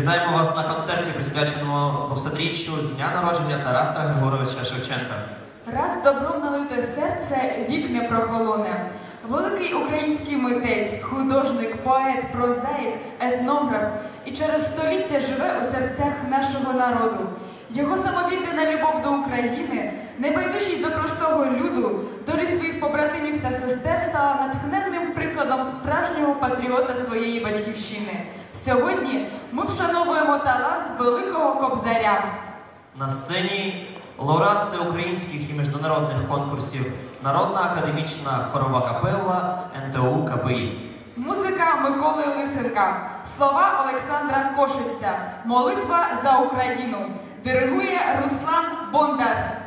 Вітаємо вас на концерті, присвяченому 200-річчю з дня народження Тараса Григоровича Шевченка. Раз добром налите серце вік не прохолоне. Великий український митець, художник, поет, прозаїк, етнограф і через століття живе у серцях нашого народу. Його самовіддана любов до України, небайдужість до простого люду, долі своїх побратимів та сестер стала натхненним прикладом справжнього патріота своєї батьківщини. Сьогодні ми вшановуємо талант великого кобзаря. На сцені лауреат всеукраїнських і міжнародних конкурсів, Народна академічна хорова капелла НТУ КПІ. Музика Миколи Лисенка, слова Олександра Кошиця, молитва за Україну. Диригує Руслан Бондар.